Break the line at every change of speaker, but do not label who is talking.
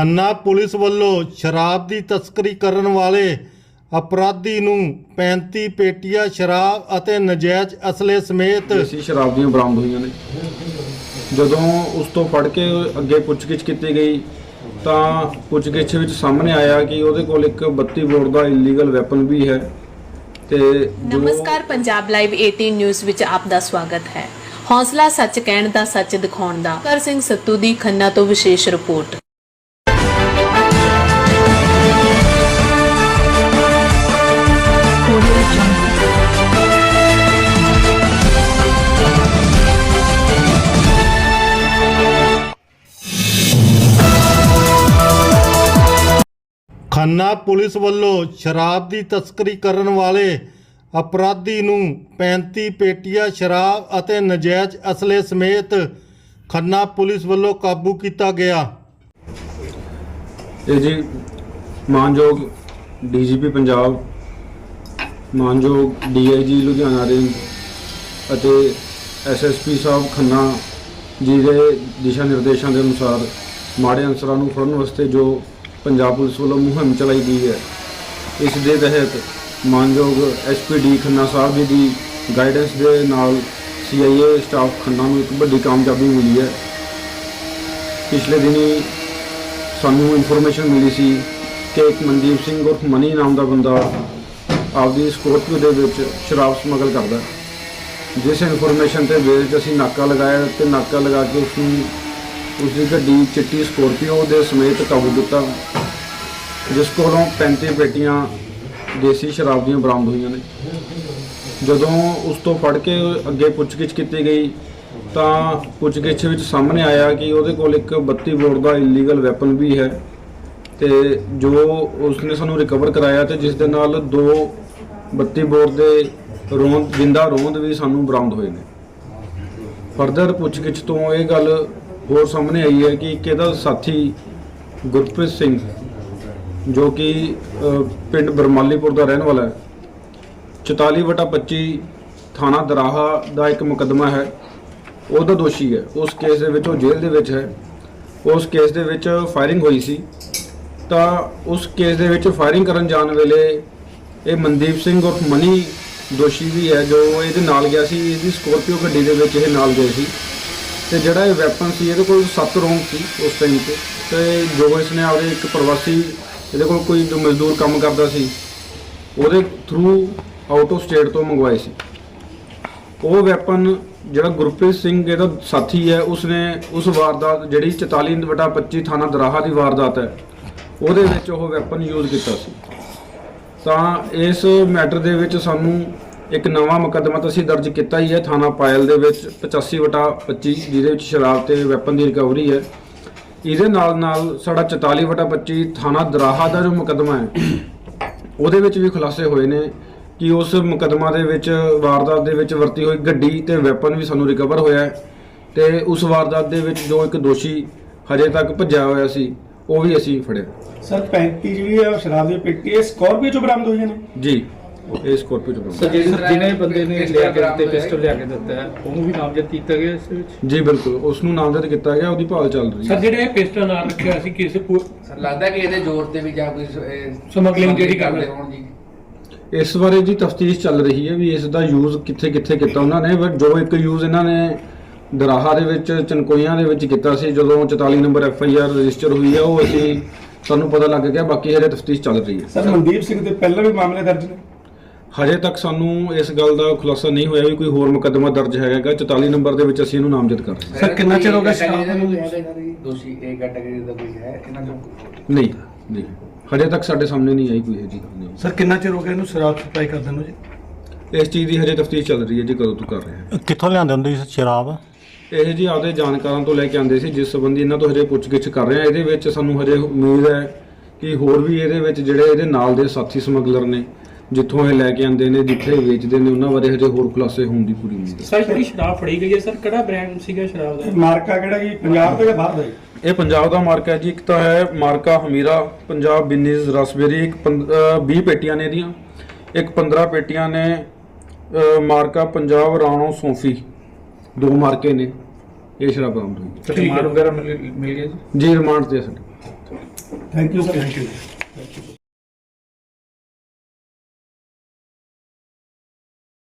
Khanna police ਵੱਲੋਂ ਸ਼ਰਾਬ ਦੀ ਤਸਕਰੀ ਕਰਨ ਵਾਲੇ ਅਪਰਾਧੀ ਨੂੰ 35 ਪੇਟੀਆਂ ਸ਼ਰਾਬ ਅਤੇ ਨਜਾਇਜ਼ ਅਸਲੇ ਸਮੇਤ
ਦੇਸੀ ਸ਼ਰਾਬ ਦੀਆਂ ਬਰਾਮਦ ਹੋਈਆਂ ਨੇ। ਜਦੋਂ ਉਸ ਤੋਂ ਫੜ ਕੇ ਅੱਗੇ ਪੁੱਛਗਿੱਛ ਕੀਤੀ ਗਈ ਤਾਂ ਪੁੱਛਗਿੱਛ ਵਿੱਚ ਸਾਹਮਣੇ ਆਇਆ ਕਿ ਉਹਦੇ ਕੋਲ ਇੱਕ 32 ਬੋਰ ਦਾ ਇਲੀਗਲ ਵੈਪਨ ਵੀ ਹੈ ਤੇ ਜੋ
ਨਮਸਕਾਰ ਪੰਜਾਬ ਲਾਈਵ 18 ਨਿਊਜ਼ ਵਿੱਚ ਆਪ ਦਾ ਸਵਾਗਤ ਹੈ। ਹੌਸਲਾ ਸੱਚ ਕਹਿਣ ਦਾ ਸੱਚ ਦਿਖਾਉਣ ਦਾ। ਕਰ ਸਿੰਘ ਸੱਤੂ ਦੀ ਖੰਨਾ ਤੋਂ ਵਿਸ਼ੇਸ਼ ਰਿਪੋਰਟ।
ਖੰਨਾ ਪੁਲਿਸ ਵੱਲੋਂ ਸ਼ਰਾਬ ਦੀ ਤਸਕਰੀ ਕਰਨ ਵਾਲੇ ਅਪਰਾਧੀ ਨੂੰ 35 ਪੇਟੀਆਂ ਸ਼ਰਾਬ ਅਤੇ ਨਜਾਇਜ਼ ਅਸਲੇ ਸਮੇਤ ਖੰਨਾ ਪੁਲਿਸ ਵੱਲੋਂ ਕਾਬੂ ਕੀਤਾ ਗਿਆ।
ਇਹ ਜੀ ਮਾਨਯੋਗ ਡੀਜੀਪੀ ਪੰਜਾਬ, ਮਾਨਯੋਗ ਡੀਆਈਜੀ ਲੁਧਿਆਣਾ ਰੇਂਜ ਅਤੇ ਐਸਐਸਪੀ ਸਾਹਿਬ ਖੰਨਾ ਜੀ ਦੇ ਦਿਸ਼ਾ ਨਿਰਦੇਸ਼ਾਂ ਦੇ ਅਨੁਸਾਰ ਮਾੜੇ ਅਨਸਰਾਂ ਨੂੰ ਫੜਨ ਵਾਸਤੇ ਜੋ ਪੰਜਾਬ ਪੁਲਿਸ ਵੱਲੋਂ ਮੁਹਿੰਮ ਚਲਾਈ ਗਈ ਹੈ। ਇਸ ਦੇ ਤਹਿਤ ਮਾਨਯੋਗ ਐਸਪੀਡੀ ਖੰਨਾ ਸਾਹਿਬ ਜੀ ਦੀ ਗਾਈਡੈਂਸ ਦੇ ਨਾਲ ਸੀਆਈਏ ਸਟਾਫ ਖੰਨਾ ਨੂੰ ਇੱਕ ਵੱਡੀ ਕਾਮਯਾਬੀ ਮਿਲੀ ਹੈ। ਪਿਛਲੇ ਦਿਨੀ ਸਾਨੂੰ ਇਨਫੋਰਮੇਸ਼ਨ ਮਿਲੀ ਸੀ ਕਿ ਇੱਕ ਮਨਦੀਪ ਸਿੰਘ ਉਰਫ ਮਨੀ ਨਾਮ ਦਾ ਬੰਦਾ ਆਪਦੀ ਸਕੋਰਪੀਓ ਦੇ ਵਿੱਚ ਸ਼ਰਾਬ ਸਮਗਲ ਕਰਦਾ ਜਿਸ ਇਨਫੋਰਮੇਸ਼ਨ ਤੇ ਬੇਸ ਅਸੀਂ ਨਾਕਾ ਲਗਾਇਆ ਤੇ ਨਾਕਾ ਲਗਾ ਕੇ ਉਸ ਨੂੰ ਉਸ ਦੀ ਗੱਡੀ ਚਿੱਟੀ ਸਕੋਰਪੀਓ ਦੇ ਸਮੇਤ ਕਾਬੂ ਕੀਤਾ, ਜਿਸ ਕੋਲੋਂ 35 ਪੇਟੀਆਂ ਦੇਸੀ ਸ਼ਰਾਬ ਦੀਆਂ ਬਰਾਮਦ ਹੋਈਆਂ ਨੇ। ਜਦੋਂ ਉਸ ਤੋਂ ਫੜ ਕੇ ਅੱਗੇ ਪੁੱਛਗਿੱਛ ਕੀਤੀ ਗਈ, ਤਾਂ ਪੁੱਛਗਿੱਛ ਵਿੱਚ ਸਾਹਮਣੇ ਆਇਆ ਕਿ ਉਹਦੇ ਕੋਲ ਇੱਕ 32 ਬੋਰ ਦਾ ਇਲੀਗਲ ਵੈਪਨ ਵੀ ਹੈ ਤੇ ਜੋ ਉਸਨੇ ਸਾਨੂੰ ਰਿਕਵਰ ਕਰਾਇਆ ਤੇ ਜਿਸ ਦੇ ਨਾਲ ਦੋ 32 ਬੋਰ ਦੇ ਰੋਂਦ, ਜਿੰਦਾ ਰੋਂਦ ਵੀ ਸਾਨੂੰ ਬਰਾਮਦ ਹੋਏ ਨੇ। ਫਰਦਰ ਪੁੱਛਗਿੱਛ ਤੋਂ ਇਹ ਗੱਲ ਹੋਰ ਸਾਹਮਣੇ ਆਈ ਹੈ ਕਿ ਇੱਕ ਇਹਦਾ ਸਾਥੀ ਗੁਰਪ੍ਰੀਤ ਸਿੰਘ, ਜੋ ਕਿ ਪਿੰਡ ਬਰਮਾਲੀਪੁਰ ਦਾ ਰਹਿਣ ਵਾਲਾ ਹੈ। 44 ਵਟਾ 25 ਥਾਣਾ ਦਰਾਹਾ ਦਾ ਇੱਕ ਮੁਕੱਦਮਾ ਹੈ। ਉਹਦਾ ਦੋਸ਼ੀ ਹੈ। ਉਸ ਕੇਸ ਦੇ ਵਿੱਚ ਉਹ ਜੇਲ੍ਹ ਦੇ ਵਿੱਚ ਹੈ। ਉਸ ਕੇਸ ਦੇ ਵਿੱਚ ਫਾਇਰਿੰਗ ਹੋਈ ਸੀ। ਤਾਂ ਉਸ ਕੇਸ ਦੇ ਵਿੱਚ ਫਾਇਰਿੰਗ ਕਰਨ ਜਾਣ ਵੇਲੇ ਇਹ ਮਨਦੀਪ ਸਿੰਘ ਉਰਫ ਮਨੀ ਦੋਸ਼ੀ ਵੀ ਹੈ, ਜੋ ਇਹਦੇ ਨਾਲ ਗਿਆ ਸੀ। ਇਹਦੀ ਸਕੋਰਪੀਓ ਗੱਡੀ ਦੇ ਵਿੱਚ ਇਹ ਨਾਲ ਗਏ ਸੀ। ਤੇ ਜਿਹੜਾ ਇਹ ਵੈਪਨ ਸੀ, ਇਹਦੇ ਕੋਲ 7 ਰੌਂਦ ਸੀ ਉਸ ਟਾਈਮ ਤੇ। ਤੇ ਜੋ ਇਸਨੇ ਆਪਦੇ ਇੱਕ ਪ੍ਰਵਾਸੀ, ਇਹਦੇ ਕੋਲ ਕੋਈ ਜੋ ਮਜ਼ਦੂਰ ਕੰਮ ਕਰਦਾ ਸੀ, ਉਹਦੇ ਥਰੂ ਆਊਟ ਆਫ ਸਟੇਟ ਤੋਂ ਮੰਗਵਾਏ ਸੀ। ਉਹ ਵੈਪਨ ਜਿਹੜਾ ਗੁਰਪ੍ਰੀਤ ਸਿੰਘ ਇਹਦਾ ਸਾਥੀ ਹੈ, ਉਸਨੇ ਉਸ ਵਾਰਦਾਤ ਜਿਹੜੀ 44 ਵਟਾ 25 ਥਾਣਾ ਦਰਾਹਾ ਦੀ ਵਾਰਦਾਤ ਹੈ, ਉਹਦੇ ਵਿੱਚ ਉਹ ਵੈਪਨ ਯੂਜ਼ ਕੀਤਾ ਸੀ। ਤਾਂ ਇਸ ਮੈਟਰ ਦੇ ਵਿੱਚ ਸਾਨੂੰ ਇੱਕ ਨਵਾਂ ਮੁਕੱਦਮਾ ਤਾਂ ਅਸੀਂ ਦਰਜ ਕੀਤਾ ਹੀ ਹੈ ਥਾਣਾ ਪਾਇਲ ਦੇ ਵਿੱਚ 85 ਵਟਾ 25 ਜਿਹਦੇ ਵਿੱਚ ਸ਼ਰਾਬ ਤੇ ਵੈਪਨ ਦੀ ਰਿਕਵਰੀ ਹੈ। ਇਹਦੇ ਨਾਲ ਨਾਲ ਸਾਡਾ 44 ਵਟਾ 25 ਥਾਣਾ ਦਰਾਹਾ ਦਾ ਜੋ ਮੁਕੱਦਮਾ ਹੈ ਉਹਦੇ ਵਿੱਚ ਵੀ ਖੁਲਾਸੇ ਹੋਏ ਨੇ ਕਿ ਉਸ ਮੁਕੱਦਮਾ ਦੇ ਵਿੱਚ ਵਾਰਦਾਤ ਦੇ ਵਿੱਚ ਵਰਤੀ ਹੋਈ ਗੱਡੀ ਤੇ ਵੈਪਨ ਵੀ ਸਾਨੂੰ ਰਿਕਵਰ ਹੋਇਆ ਹੈ ਤੇ ਉਸ ਵਾਰਦਾਤ ਦੇ ਵਿੱਚ ਜੋ ਇੱਕ ਦੋਸ਼ੀ ਹਜੇ ਤੱਕ ਭੱਜਿਆ ਹੋਇਆ ਸੀ ਉਹ ਵੀ ਅਸੀਂ ਫੜਿਆ।
ਸਰ 35 ਜਿਹੜੀ ਹੈ ਉਹ ਸ਼ਰਾਬ ਦੀ ਪੇਟੀ ਇਹ ਸਕਾਰਪੀਓ ਚੋਂ ਬਰਾਮਦ ਹੋਈਆਂ ਨੇ?
ਜੀ। ਇਹ ਸਕੋਰਪੀਓ ਚ
ਸਰ ਜਿਹੜੇ ਜਿਹਨੇ ਬੰਦੇ ਨੇ ਲਿਆ ਕੇ ਦਿੱਤੇ ਪਿਸਟਲ ਲਿਆ ਕੇ ਦਿੱਤਾ ਹੈ ਉਹਨੂੰ ਵੀ ਨਾਮਜ਼ਦ ਕੀਤਾ ਗਿਆ ਇਸ ਵਿੱਚ?
ਜੀ ਬਿਲਕੁਲ। ਉਸ ਨੂੰ ਨਾਮਜ਼ਦ ਕੀਤਾ ਗਿਆ ਉਹਦੀ ਭਾਲ ਚੱਲ ਰਹੀ ਹੈ।
ਸਰ ਜਿਹੜੇ ਇਹ ਪਿਸਟਲ ਨਾਲ ਰੱਖਿਆ ਸੀ ਕਿਸੇ ਪੁ-
ਸਰ ਲੱਗਦਾ ਕਿ ਇਹਦੇ ਜ਼ੋਰ ਤੇ ਵੀ ਜਾਂ ਕੋਈ ਸ- ਇਹ
Smuggling ਜਿਹੜੀ ਕਰ ਰਹੇ
ਹੋਣ ਜੀ
ਇਸ ਬਾਰੇ ਜੀ ਤਫਤੀਸ਼ ਚੱਲ ਰਹੀ ਹੈ ਵੀ ਇਸ ਦਾ ਯੂਜ਼ ਕਿੱਥੇ ਕਿੱਥੇ ਕੀਤਾ ਉਹਨਾਂ ਨੇ ਬਟ ਜੋ ਇੱਕ ਯੂਜ਼ ਇਹਨਾਂ ਨੇ ਦਰਾਹਾ ਦੇ ਵਿੱਚ ਚਨਕੋਈਆਂ ਦੇ ਵਿੱਚ ਕੀਤਾ ਸੀ ਜਦੋਂ 44 number F I R register ਹੋਈ ਹੈ ਉਹ ਅਸੀਂ ਸਾਨੂੰ ਪਤਾ ਲੱਗ ਗਿਆ ਬਾਕੀ ਹਜੇ ਤਫਤੀਸ਼ ਚੱਲ ਰਹੀ ਹੈ।
ਸਰ ਮਨਦੀਪ ਸਿੰਘ ਤੇ ਪਹਿਲਾਂ ਵੀ ਮਾਮਲੇ ਦਰਜ ਨੇ?
ਹਜੇ ਤੱਕ ਸਾਨੂੰ ਇਸ ਗੱਲ ਦਾ ਖੁਲਾਸਾ ਨਹੀਂ ਹੋਇਆ ਵੀ ਕੋਈ ਹੋਰ ਮੁਕੱਦਮਾ ਦਰਜ ਹੈਗਾ। 44 ਨੰਬਰ ਦੇ ਵਿੱਚ ਅਸੀਂ ਇਹਨੂੰ ਨਾਮਜ਼ਦ ਕਰ ਰਹੇ
ਸਰ, ਕਿੰਨਾ ਚਿਰ ਹੋ ਗਿਆ ਸ਼ਰਾਬ ਨੂੰ?
ਦੋਸ਼ੀ ਇਹ ਕੈਟਾਗਰੀ ਦਾ ਕੋਈ ਹੈ? ਇਹਨਾਂ ਚੋਂ
ਹਾਂ ਨਹੀਂ ਨਹੀਂ। ਹਜੇ ਤੱਕ ਸਾਡੇ ਸਾਹਮਣੇ ਨਹੀਂ ਆਈ ਕੋਈ ਇਹ ਜੀ
ਸਰ ਕਿੰਨਾ ਚਿਰ ਹੋ ਗਿਆ ਇਹਨੂੰ ਸ਼ਰਾਬ ਸਪਲਾਈ ਕਰਦੇ ਨੂੰ ਜੀ?
ਇਸ ਚੀਜ਼ ਦੀ ਹਜੇ ਤਫਤੀਸ਼ ਚੱਲ ਰਹੀ ਹੈ ਜੀ ਕਦੋਂ ਤੋਂ ਕਰ ਰਹੇ ਹਾਂ।
ਕਿੱਥੋਂ ਲਿਆਂਦੇ ਹੁੰਦੇ ਸੀ ਸ਼ਰਾਬ?
ਇਹ ਜੀ ਆਪਦੇ ਜਾਣਕਾਰਾਂ ਤੋਂ ਲੈ ਕੇ ਆਂਦੇ ਸੀ ਜਿਸ ਸੰਬੰਧੀ ਇਹਨਾਂ ਤੋਂ ਹਜੇ ਪੁੱਛਗਿੱਛ ਕਰ ਰਹੇ ਆ ਇਹਦੇ ਵਿੱਚ ਸਾਨੂੰ ਹਜੇ ਉਮੀਦ ਹੈ ਕਿ ਹੋਰ ਵੀ ਇਹਦੇ ਵਿੱਚ ਜਿਹੜੇ ਇਹਦੇ ਨਾਲ ਦੇ ਸਾਥੀ ਸਮਗਲਰ ਨੇ ਜਿੱਥੋਂ ਇਹ ਲੈ ਕੇ ਆਂਦੇ ਨੇ ਜਿੱਥੇ ਇਹ ਵੇਚਦੇ ਨੇ ਉਹਨਾਂ ਬਾਰੇ ਹਜੇ ਹੋਰ ਖੁਲਾਸੇ ਹੋਣ ਦੀ ਪੂਰੀ ਉਮੀਦ ਹੈ।
ਸਰ ਜਿਹੜੀ ਸ਼ਰਾਬ ਫੜੀ ਗਈ ਹੈ ਸਰ ਕਿਹੜਾ ਬ੍ਰਾਂਡ ਸੀਗਾ ਸ਼ਰਾਬ ਦਾ?
ਮਾਰਕਾ ਕਿਹੜਾ ਜੀ? ਪੰਜਾਬ ਦਾ ਜਾਂ ਬਾਹਰ ਦਾ ਜੀ?
ਇਹ ਪੰਜਾਬ ਦਾ ਮਾਰਕਾ ਹੈ ਜੀ ਇੱਕ ਤਾਂ ਹੈ ਮਾਰਕਾ ਹਮੀਰਾ ਪੰਜਾਬ ਬਿਨੀਜ਼ ਰਸਬੇਰੀ ਇੱਕ ਪੰਦ- ਅਹ 20 ਪੇਟੀਆਂ ਨੇ ਇਹਦੀਆਂ। ਇੱਕ 15 ਪੇਟੀਆਂ ਨੇ ਮਾਰਕਾ ਪੰਜਾਬ ਰਾਣੋ ਸੌਂਫੀ। ਦੋ ਮਾਰਕੇ ਨੇ ਇਹ ਸ਼ਰਾਬ ਬਰਾਮਦ ਹੋਈ।
ਵਗੈਰਾ ਮਿਲ ਮਿਲ ਗਿਆ ਜੀ?
ਜੀ ਰਿਮਾਂਡ ਤੇ ਸਾਡੇ
thank you sir
thank you